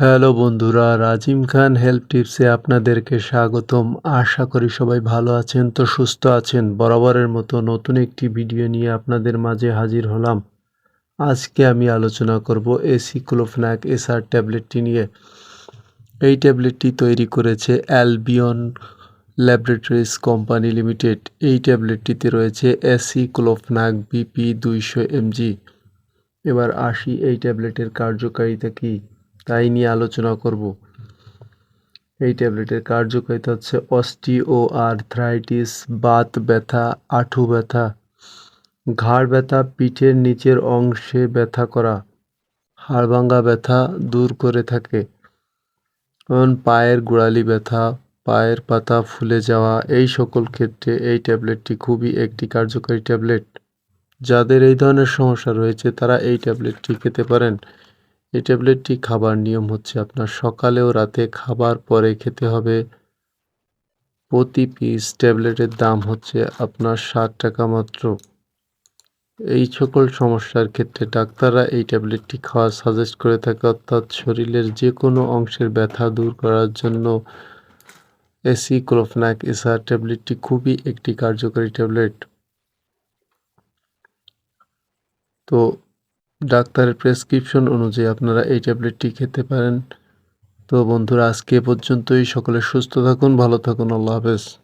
Hello বন্ধুরা, রাজিম খান help টিপসে আপনাদেরকে স্বাগতম। আশা করি সবাই ভালো আছেন তো সুস্থ আছেন। বরাবরের মতো নতুন একটি ভিডিও নিয়ে আপনাদের মাঝে হাজির হলাম। আজকে আমি আলোচনা করব এসি ক্লোফনাক এসআর ট্যাবলেটটি নিয়ে। এই ট্যাবলেটটি তৈরি করেছে অ্যালবিয়ন ল্যাবরেটরিজ কোম্পানি লিমিটেড। এই ট্যাবলেটটিতে রয়েছে এসি ক্লোফনাক বিপি দুইশো এমজি। এবার আসি, এই ট্যাবলেটের কার্যকারিতা কী? তাই নিয়ে আলোচনা করব। এই ট্যাবলেটের কার্যকারিতা হচ্ছে অস্টিও, আর্থ্রাইটিস, বাত ব্যথা, আঁঠু ব্যথা, ঘাড় ব্যথা, পিঠের নিচের অংশে ব্যথা করা, হাড়ভাঙ্গা ব্যথা দূর করে থাকে যেমন পায়ের গোড়ালি ব্যথা, পায়ের পাতা ফুলে যাওয়া, এই সকল ক্ষেত্রে এই ট্যাবলেটটি খুবই একটি কার্যকারী ট্যাবলেট। যাদের এই ধরনের সমস্যা রয়েছে, তারা এই ট্যাবলেটটি খেতে পারেন। এই ট্যাবলেটটি খাবার নিয়ম হচ্ছে আপনার সকালে ও রাতে খাবার পরে খেতে হবে। প্রতি পিস ট্যাবলেটের দাম হচ্ছে আপনার ষাট টাকা মাত্র। এই সকল সমস্যার ক্ষেত্রে ডাক্তাররা এই ট্যাবলেটটি খাওয়া সাজেস্ট করে থাকে, অর্থাৎ শরীরের যে কোনো অংশের ব্যথা দূর করার জন্য এসি ক্লোফনাক এসআর ট্যাবলেটটি খুবই একটি কার্যকরী ট্যাবলেট। তো ডাক্তারের প্রেসক্রিপশন অনুযায়ী আপনারা এই ট্যাবলেটটি খেতে পারেন। তো বন্ধুরা, আজকে পর্যন্তই। সকলে সুস্থ থাকুন, ভালো থাকুন। আল্লাহ হাফেজ।